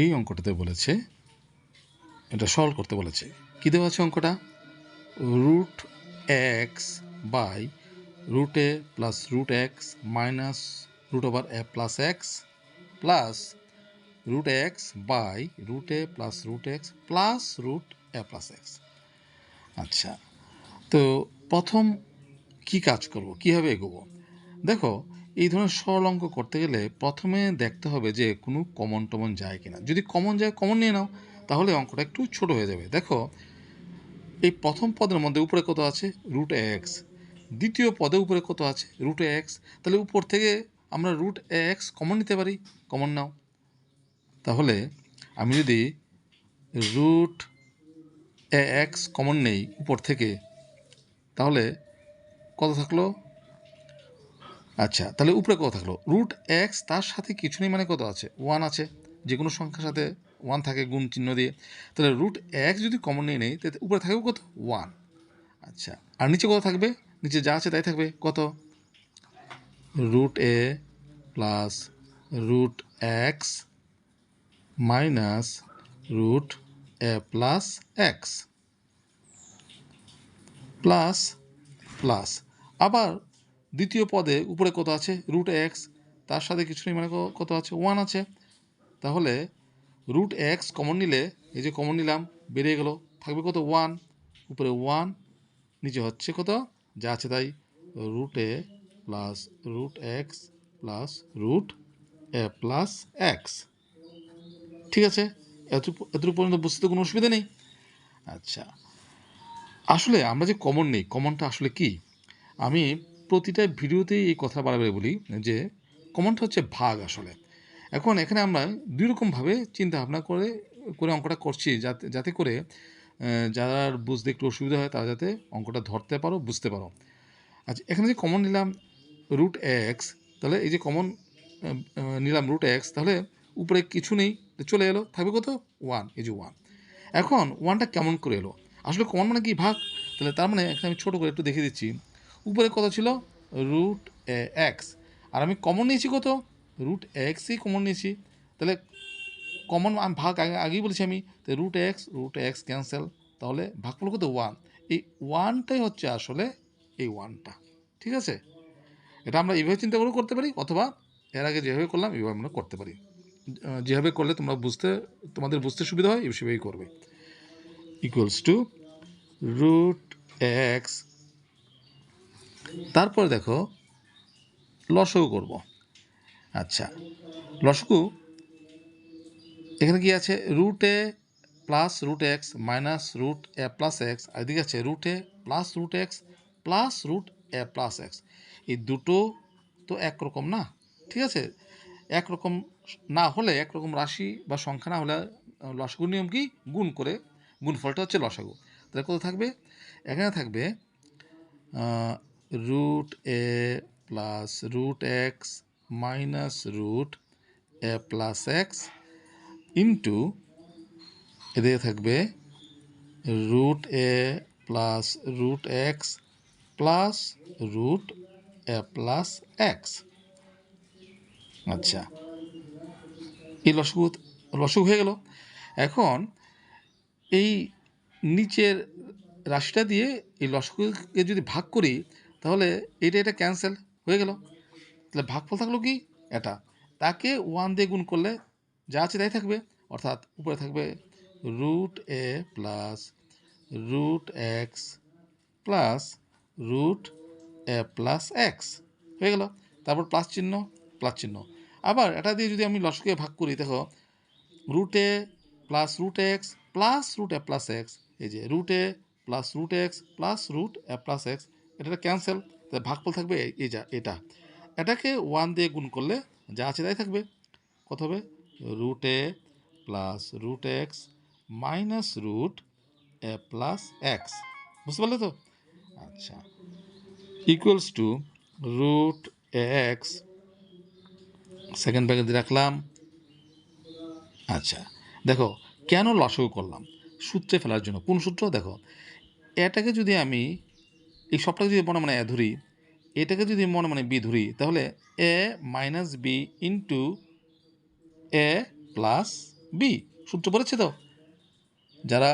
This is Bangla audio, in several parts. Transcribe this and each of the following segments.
এই অঙ্কটাতে বলেছে, এটা সলভ করতে বলেছে। কী দেওয়া আছে অঙ্কটা? Root x by root a plus root x minus root over a plus x plus root x by root a plus root x plus root a plus x. আচ্ছা তো প্রথম কি কাজ করব? কীভাবে এগোবো? দেখো এই ধরনের সরল অঙ্ক করতে গেলে প্রথমে দেখতে হবে যে কোনো কমন টমন যায় কিনা। যদি কমন যায় কমন নিয়ে নাও, তাহলে অঙ্কটা একটু ছোট হয়ে যাবে। দেখো, এই প্রথম পদের মধ্যে উপরে কত আছে? রুট এক্স দ্বিতীয় পদে উপরে কত আছে? রুট এক্স তাহলে উপর থেকে আমরা রুট এক্স কমন নিতে পারি। কমন নাও। তাহলে আমি যদি রুট এক্স কমন নেই উপর থেকে, তাহলে কত থাকল? আচ্ছা তাহলে উপরে কত থাকল? রুট এক্স তার সাথে কিছু নেই মানে কত আছে? ওয়ান আছে। যে কোনো সংখ্যার সাথে ওয়ান থাকে গুণ চিহ্ন দিয়ে। তাহলে রুট এক্স যদি কমন নিয়ে নেই, তাহলে উপরে থাকবে কত? ওয়ান আচ্ছা আর নিচে কত থাকবে? নিচে যা আছে তাই থাকবে। কত? Root a plus root x minus root a plus x plus plus আবার দ্বিতীয় পদে উপরে কত আছে? রুট এক্স তার সাথে কিছু নেই মানে কত আছে? ওয়ান আছে। তাহলে রুট এক্স কমন নিলে, এই যে কমন নিলাম, বেরিয়ে গেল। থাকবে কত? ওয়ান উপরে ওয়ান নিচে হচ্ছে কত? যা আছে তাই। Root a plus root x plus root a plus x ঠিক আছে? এত এতটুকু পর্যন্ত বুঝতে তো কোনো অসুবিধা নেই। আচ্ছা। আসলে আমরা যে কমন নেই কমনটা আসলে কি? আমি প্রতিটা ভিডিওতেই এই কথা বারবার বলি যে কমনটা হচ্ছে ভাগ আসলে। এখন এখানে আমরা দুই রকমভাবে চিন্তা ভাবনা করে করে অঙ্কটা করছি যাতে যাতে করে যারা বুঝতে একটু অসুবিধা হয় তারা যাতে অঙ্কটা ধরতে পারো, বুঝতে পারো। আচ্ছা এখানে যে কমন নিলাম রুট এক্স তাহলে এই যে কমন নিলাম রুট এক্স তাহলে উপরে কিছু নেই, চলে এলো, থাকবে কত? ওয়ান এই যে ওয়ান এখন ওয়ানটা কেমন করে এলো? আসলে কমন মানে কি ভাগ? তাহলে তার মানে এখানে আমি ছোটো করে একটু দেখিয়ে দিচ্ছি। উপরে কত ছিল? রুট এক্স আর আমি কমন নিয়েছি কত? রুট এক্সই কমন নিয়েছি। তাহলে কমন ভাগ আগে, আগেই বলেছি আমি। তো root x root x cancel তাহলে ভাগ করল কত? ওয়ান এই ওয়ানটাই হচ্ছে আসলে এই ওয়ানটা ঠিক আছে? এটা আমরা এইভাবে চিন্তা করেও করতে পারি, অথবা এর আগে যেভাবে করলাম, এইভাবে আমরা করতে পারি। যেভাবে করলে তোমরা বুঝতে, তোমাদের বুঝতে সুবিধা হয়, এই সেভাবেই করবে। ইকুয়ালস টু রুট এক্স তারপরে দেখো, লসগু করব। আচ্ছা লসকু এখানে কি আছে? Root a plus root x minus root a plus x আর এদিকে আছে root a plus root x plus root a plus x এই দুটো তো একরকম না, ঠিক আছে? একরকম না হলে, একরকম রাশি বা সংখ্যা না হলে লসাগু নিয়ম কি? গুণ করে, গুণফলটা হচ্ছে লসাগু। তাহলে কত থাকবে? এখানে থাকবে root a plus root x minus root a plus x into এদিকে থাকবে root a plus root x plus root a plus x আচ্ছা এই লসগু লসগু হয়ে গেল। এখন এই নিচের রাশিটা দিয়ে এই লসগুকে যদি ভাগ করি তাহলে এটা এটা ক্যান্সেল হয়ে গেল। তাহলে ভাগফল থাকল কি? এটা। তাকে ওয়ান দিয়ে গুণ করলে যা আছে তাই থাকবে। অর্থাৎ উপরে থাকবে root a plus root x plus root a plus x হয়ে গেল। তারপর প্লাস চিহ্ন প্লাস চিহ্ন। আবার এটা দিয়ে যদি আমি লসকে ভাগ করি, দেখো root a plus root x plus root a plus x এই যে root a plus root x plus root a plus x এটা ক্যান্সেল তাহলে ভাগফল থাকবে এই- যা, এটা। এটাকে ওয়ান দিয়ে গুণ করলে যা আছে তাই থাকবে। কত হবে? Root a plus root x minus root a plus x বুঝতে পারলে তো? আচ্ছা। Equals to root x second দিয়ে রাখলাম। আচ্ছা দেখো, কেন লসগু করলাম? সূত্রে ফেলার জন্য। কোন সূত্র? দেখো, এটাকে যদি আমি এই সবটাকে যদি মনে মানে এ ধরি, এটাকে যদি মনে মানে বি ধরি, তাহলে a minus b into a plus b. সূত্র পড়েছে তো? যারা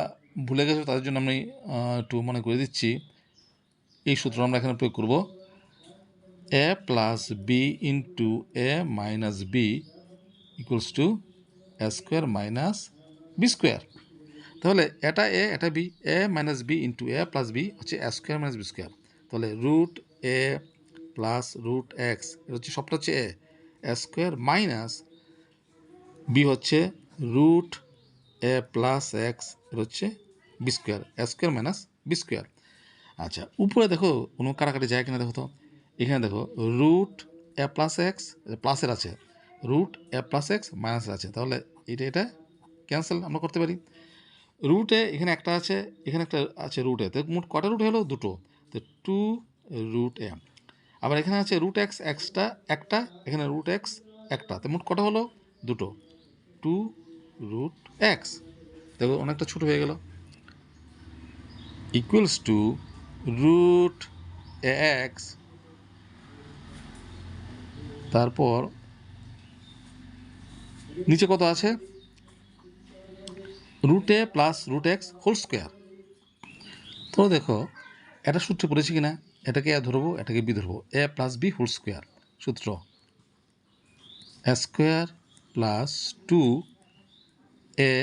ভুলে গেছে, তাদের জন্য আমি একটু মনে করে দিচ্ছি। এই সূত্র আমরা এখানে প্রয়োগ করব। A plus b into a minus b equals to a square minus b square. তাহলে এটা এ, এটা b, a minus b into a plus b হচ্ছে a square minus b square তাহলে root a plus root x এটা হচ্ছে সবটা হচ্ছে এ স্কোয়ার মাইনাস বি হচ্ছে রুট এ প্লাস এক্স এটা হচ্ছে b square a square minus b square আচ্ছা উপরে দেখো, কোনো কাটাকাটি যায় কিনা দেখো তো। এখানে দেখো রুট এ প্লাস এক্স প্লাসের আছে। রুট এ প্লাস এক্স মাইনাসের আছে। তাহলে এটা এটা ক্যান্সেল আমরা করতে পারি। রুটে এখানে একটা আছে, এখানে একটা আছে রুটে। তো মোট কটা রুট হলো? দুটো। তো টু রুট এ আবার এখানে আছে রুট এক্স, এক্সটা একটা, এখানে রুট এক্স, একটা। তো মোট কটা হলো? দুটো। Two root x. দেখো, অনেকটা ছোটো হয়ে গেল। Equals to root x. তারপর নিচে কত আছে? Root a plus root x whole square তো দেখো, এটা সূত্রে পড়েছি কিনা? এটাকে এ ধরবো, এটাকে বি ধরবো। A plus b whole square সূত্র। Square plus two a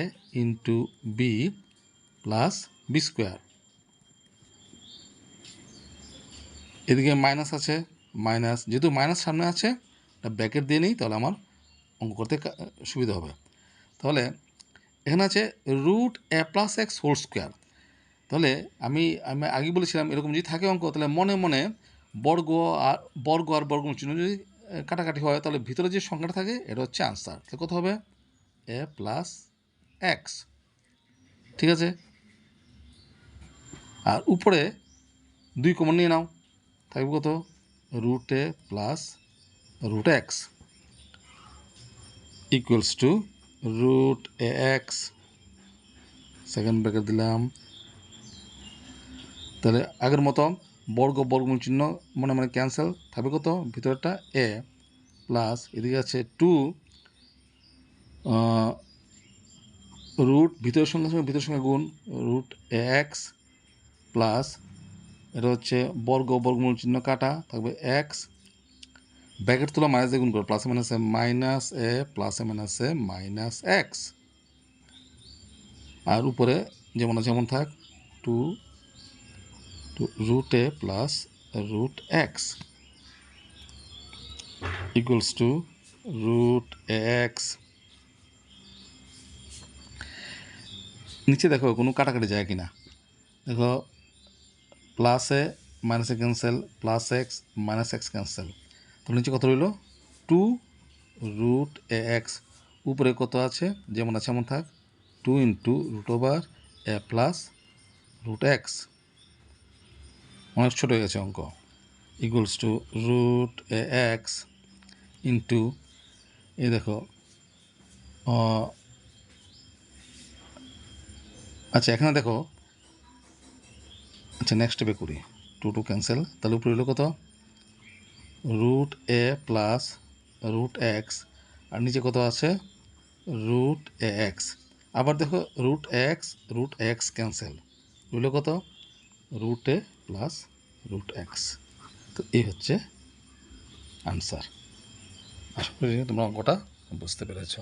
into b plus b square এদিকে মাইনাস আছে মাইনাস যেহেতু মাইনাস সামনে আছে ব্যাকেট দিয়ে নিই, তাহলে আমার অঙ্ক করতে সুবিধা হবে। তাহলে এখানে আছে root a plus x whole square তাহলে আমি আমি আগে বলেছিলাম এরকম যদি থাকে অঙ্ক, তাহলে মনে মনে বর্গ আর বর্গ আর বর্গ চিহ্ন যদি কাটাকাটি হয়, তাহলে ভিতরে যে সংখ্যাটা থাকে, এটা হচ্ছে আনসার তাহলে কত হবে? এ প্লাস এক্স ঠিক আছে? আর উপরে দুই কমন নিয়ে নাও। থাকবে কত? Root a plus root x equals to root x second bracket দিলাম। তাহলে আগের মতো বর্গ বর্গমূল চিহ্ন মনে মনে ক্যান্সেল থাকবে কত? ভিতরটা এ প্লাস এদিকে আছে টু রুট ভিতরের সঙ্গে সঙ্গে ভিতরের সঙ্গে গুণ রুট এক্স প্লাস এটা হচ্ছে বর্গ বর্গমূল চিহ্ন কাটা থাকবে এক্স ব্র্যাকেট তোলা মাইনাস দিয়ে গুণ করো প্লাসে মাইনাসে মাইনাস এ প্লাসে মাইনাসে মাইনাস এক্স আর উপরে যেমন আছে যেমন থাক two root a plus root x equals to root x নিচে দেখো, কোনো কাটাকাটি যায় কিনা। দেখো প্লাসে মাইনাসে cancel plus x minus x cancel তো নিচে কত রইল? টু রুট এ এক্স উপরে কত আছে? যেমন আছে এমন থাক। Two into root over a plus root x অনেক ছোটো হয়ে গেছে অঙ্ক। Equals to root a x into এই দেখো আচ্ছা এখানে দেখো আচ্ছা নেক্সট স্টেপে করি। টু টু ক্যান্সেল তাহলে উপরে হলো কত? Root a plus root x আর নিচে কত আছে? রুট এ এক্স আবার দেখো root x root x cancel রইল কত? Root a plus root x তো এই হচ্ছে আনসার আশা তোমরা অঙ্কটা বুঝতে পেরেছ।